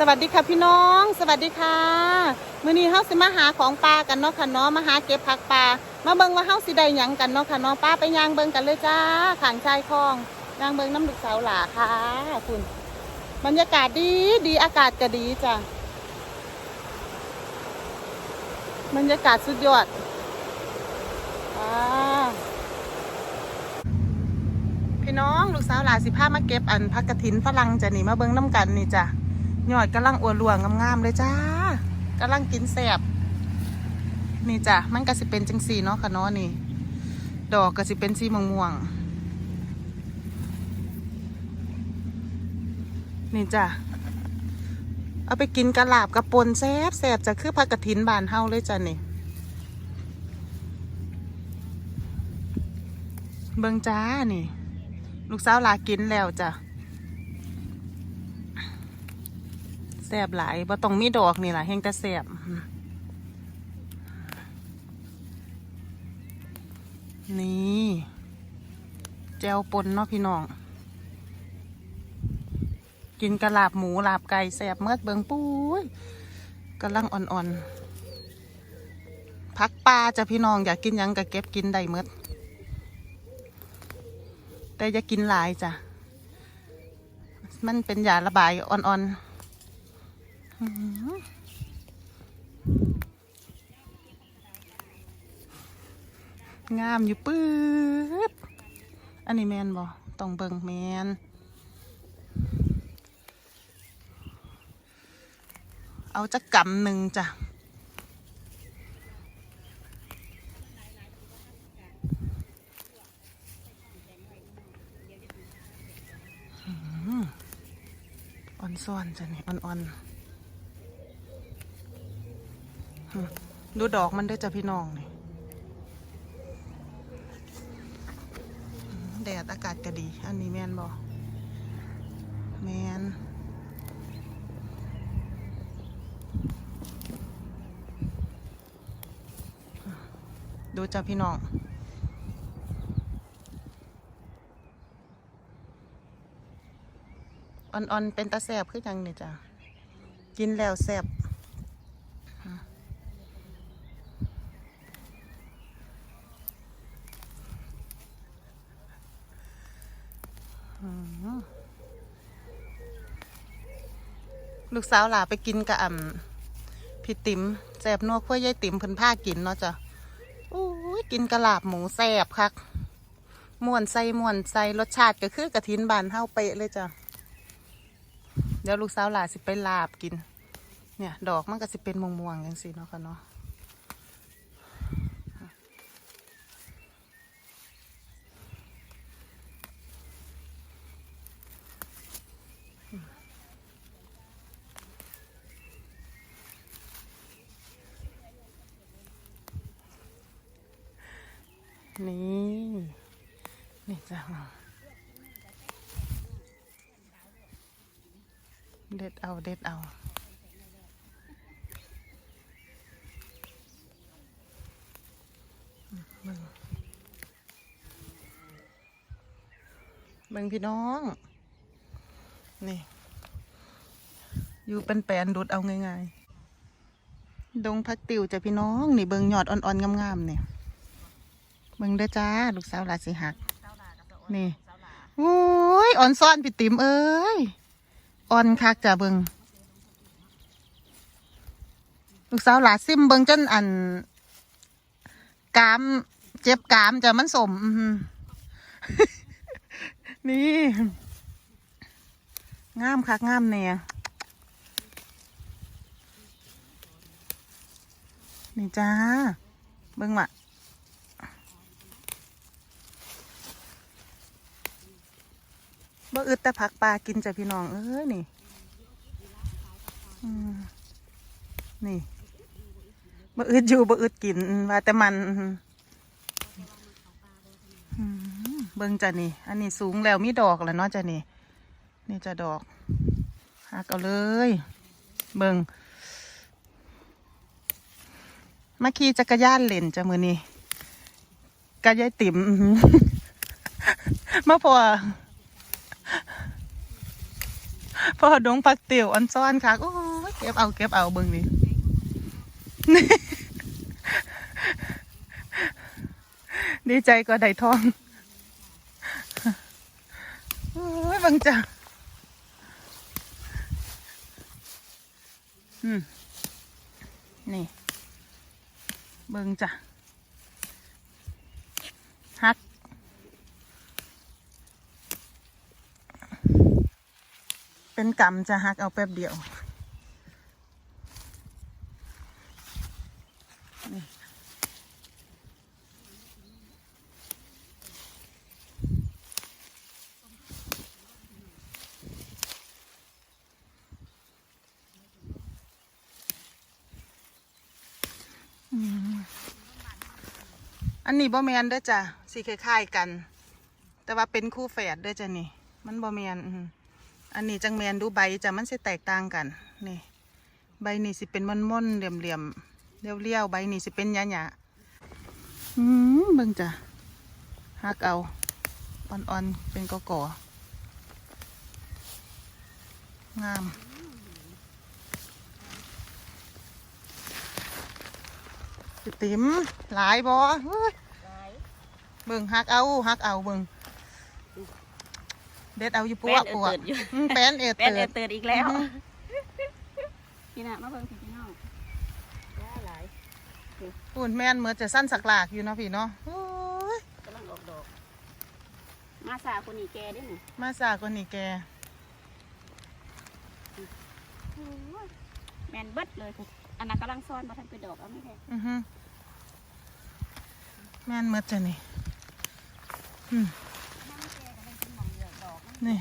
สวัสดีค่ะพี่น้อง สวัสดีค่ะมื้อนี้เฮาสิมาหาของปลากันเนาะค่ะเนาะมาหาเก็บผักปลามาเบิ่งว่าเฮาสิได้หยังกันเนาะค่ะเนาะป้าไปย่างเบิ่งกันเลยจ้าขางชายคลองย่างเบิ่งน้ำลูกสาวหลาค่ะ คุณบรรยากาศดีดีอากาศก็ดีจ้ะบรรยากาศสุดยอดอ่าพี่น้องลูกสาวหลาสิพามาเก็บอันพักกระถินฝรั่งจ้ะนี่มาเบิ่งน้ำกันนี่จ้ะ ยอดกำลังอวดรวงงามๆเลยจ้ากำลังกินแสบนี่จ้ะมันก็สิเป็นจังสีเนาะค่ะเนาะนี่ ดอกก็สิเป็นสีม่วงๆนี่จ้ะเอาไปกินกระลาบกระปนแซบแซบจะคือผักกระถินบานเฮาเลยจ้ะนี่เบิงจ้านี่ ลูกสาวลากินแล้วจ้ะ แสบหลายบ่ต้องมีดอกนี่ล่ะแห้งแต่แสบนี่แจวปนเนาะพี่น้อง กินกระลาบหมูลาบไก่แสบเมื่อเบิงปุ้ยกำลังอ่อนๆพักปลาจะพี่น้องอยากกินยังก็เก็บกินได้เมื่อแต่อย่ากินหลายจ้ะ มันเป็นยาระบายอ่อนๆ งามอยู่ปื๊ดอันนี้แมนบ่ต้องเบิ่งแมนเอาจักกำหนึ่งจ้ะอ่อนซอนจ้ะนี่อ่อนๆ ดูดอกมันได้จ้ะพี่น้องนี่แดดอากาศก็ดี อันนี้แมนบอแมนดูจ้ะพี่น้องอ่อนๆเป็นตาแสบคือจังนี่จ้ะกินแล้วแสบ ลูกสาวหลาไปกินกับอ่ำพี่ติ๋มแสบนัวขั้วยายติ๋มเพิ่นผ้ากินเนาะจ้ะโอ้ยกินกระลาบหมูแสบคักม่วนใส่ม่วนใส่รสชาติก็คือกระถินบานเฮาเป๊ะเลยจ้ะเดี๋ยวลูกสาวหลาสิไปลาบกิน เนี่ย ดอกมันก็สิเป็นม่วงๆอย่างสิเนาะค่ะเนาะ นี่ นี่จ้ะเด็ดเอา เด็ดเอาเบิ่งเบิ่งพี่น้อง นี่ อยู่เป็นแปลนดูดเอาง่ายๆ ดงพักติวจ้ะพี่น้อง นี่เบิ่งยอดอ่อนๆงามๆเนี่ย เบิ่งเด้อจ้า ลูกสาวหลาสิหัก นี่โอ้ยอ่อนซ่อนพี่ติ๋มเอ้ยอ่อนคักจ้ะเบิ่งลูกสาวหลาซิมเบิ่งจนอันกามเจ็บกามจ้ะมันสมอื้อหือนี่งามคักงามแน่นี่จ้า เบิ่งว่ะ อึดแต่ผักปลากินจ้ะพี่น้อง เอ้ยนี่นี่บ่อึดอยู่บ่อึดกินว่าแต่มันเบิ่งจ้ะนี่ อันนี้สูงแล้วมีดอกแล้วเนาะจ้ะนี่ นี่จะดอกหักเอาเลย เบิ่งมาขี่จักรยานเล่นจ้ะมือนี้กะยายติ๋มมาพอ พ่อดงผักติ๋วอันซ้อนค่ะโอ้ยเก็บเอาเก็บเอาเบิ่งนี่ดีใจก็ได้ทองโอ้ยเบังจ้ะอืมนี่ เบิ่งจ้ะ เป็นกรรมจะฮักเอาแป๊บเดียวอันนี้บ่แมนเด้อจ้ะสีคล้ายๆกัน แต่ว่าเป็นคู่แฝดเด้อจ้ะนี่ มันบ่แมนอือหื อันนี้จังแมนดูใบจะมันสิแตกต่างกัน นี่ ใบนี่สิเป็นม่อนๆเหลี่ยมๆเรียวใบนี่สิเป็นหยาๆอืมเบิ่งจ้ะฮักเอาอ่อนๆเป็นกอก่องามติ๋มหลายบ่เฮ้ยเบิ่งฮักเอาฮักเอาเบิ่ง เด็ดเอาอยู่ปัวปัวแป้นเอิดๆอยู่อืมแป้นเอ็ดเป็นเติเอดเตือนอีกแล้วอือฮึพี่น่ะมาเบิ่งสิพี่น้องได้หลายปุ่นแม่นเหมือนจะสั้นสักหลากอยู่เนาะพี่เนาะโอ้ยกำลังออกดอก มาสาคนนี้แกได้หนิมาสาคนนี้แกแมนเบิดเลยค่ะอันนั้นกำลังซ่อนมาทันไปดอกเอาไม่แพ้อือฮึแม่นเหมือนจะนี่อืม นี่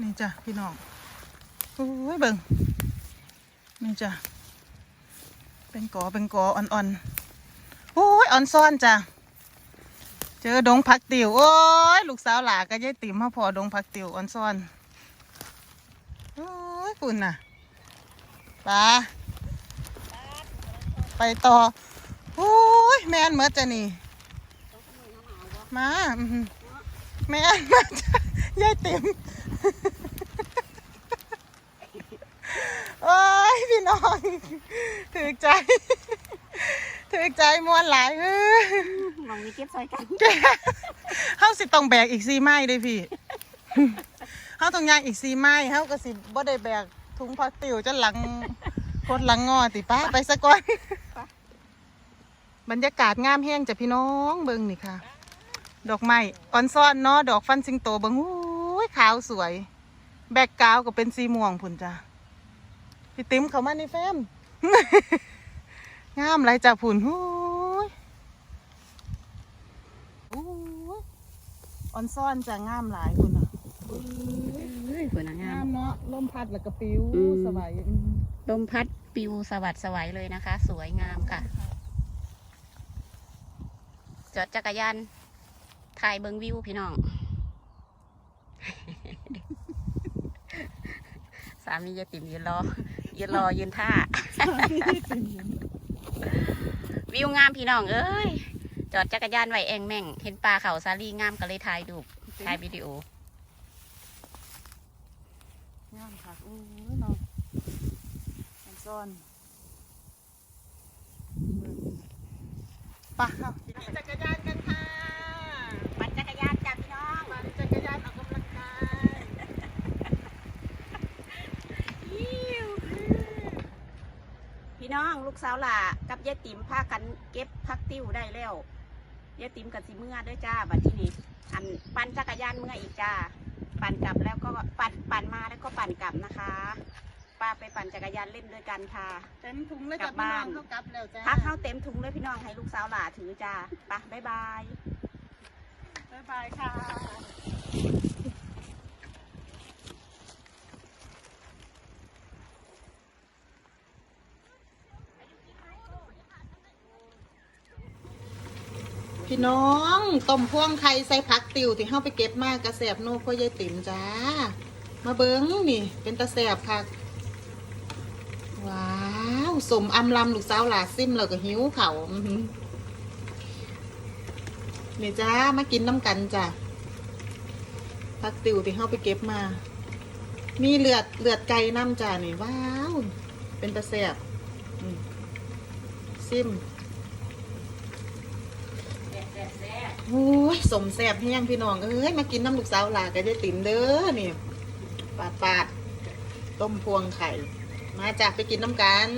นี่จ้ะพี่น้องโอ้ยเบิ่งนี่จ้ะเป็นกอเป็นกออ่อนๆโอ้ยอ่อนซ่อนจ้ะเจอดงผักติ๋วโอ้ยลูกสาวหลาก็ยายติ๋มมาพอดงผักติ๋วอ่อนซ่อนโอ้ยปุ่นน่ะปลาไปต่อโอ้ยแมนเมื่อจะนี่ มาอือหือแม่นมาจ้ะยายติ๋มโอ้ยพี่น้องถือใจถือใจมวนหลายเออมองมีเก็บซอยกันเฮาสิต้องแบกอีกสี่ไม้เด้พี่เฮาต้องย่างอีกสี่ไม้เฮาก็สิบ่ได้แบกถุงพลาสติกจนหลังโคตรหลังงอติป้าไปซะก่อนบรรยากาศงามแห้งจ้ะพี่น้องเบิ่งนี่ค่ะ ดอกไม้อ่อนซ่อนเนาะดอกฟันสิงโตเบิ่งหูยขาวสวย แบกกราวก็เป็นสีม่วงพุ่นจ้ะพี่ติ๋มเขามาในแฟ้มงามไรจ้ะพุ่นหูยหูยอ่อนซ่อนจะงามหลายพุ่นอะเฮ้ยคนงางามมเนาะลมพัดแล้วก็ปิวอืมสบายอืมลมพัดปิวสวัสดสวัยเลยนะคะ สวยงามค่ะ จอดจักรยาน ถ่ายเบิงวิวพี่น้อง สามียายติ๋มยืนรอ ยืนรอยืนท่า วิวงามพี่น้อง เอ้ย จอดจักรยานไว้เองแม่ง เห็นปลาเขาซาลีงามก็เลยถ่ายดูปถ่ายวิดีโองามค่ะอู้ยเนาะอ่อนซ่อนไปะเอาขี่จักรยานกันค่ะปั่นจักรยานจ้ะพี่น้อง ปั่น จักรยานออกกำลังกายพี่น้องลูกสาวหล่ากับยายติ๋มพากันเก็บพักติ้วได้แล้วยายติ๋มกับสิเมื่อด้วยจ้าบัดที่นี่อันปั่นจักรยานเมื่ออีกจ้า ปั่นกลับแล้วก็ปั่นปั่นมาแล้วก็ปั่นกลับนะคะป้าไปปั่นจักรยานเล่นด้วยกันค่ะเต็มถุงเลยกลัจ้ะบพี่น้บ้าอนงเขากลับแล้วจ้าพักเข้าเต็มถุงเลยพี่น้องให้ลูกสาวหล่าถือจ้าไปบ๊ายบาย บ๊ายบายค่ะพี่น้องต้มพ่วงไข่ใส่ผักติวที่เฮาไปเก็บมากกระแสบโนพ่อยายติ๋มจ้า มาเบิ้งนี่ เป็นตะแสบค่ะว้าวสมอำลำลูกสาวหลาซิมแล้วก็หิวเขาวอื้อหือ นี่จ้ามากินน้ำกันจ้ะผักติวที่เฮาไปเก็บมา มีเลือดเลือดไก่น้ำจ้านี่ว้าว เป็นตะแสบซิมแซ่บโอ้ยสมแสบแห้งพี่น้อง เอ้ย มากินน้ำลูกสาวหลากันได้ติ๋มเด้อนี่ปาดปาดต้มพวงไข่ มาจากไปกินน้ำกัน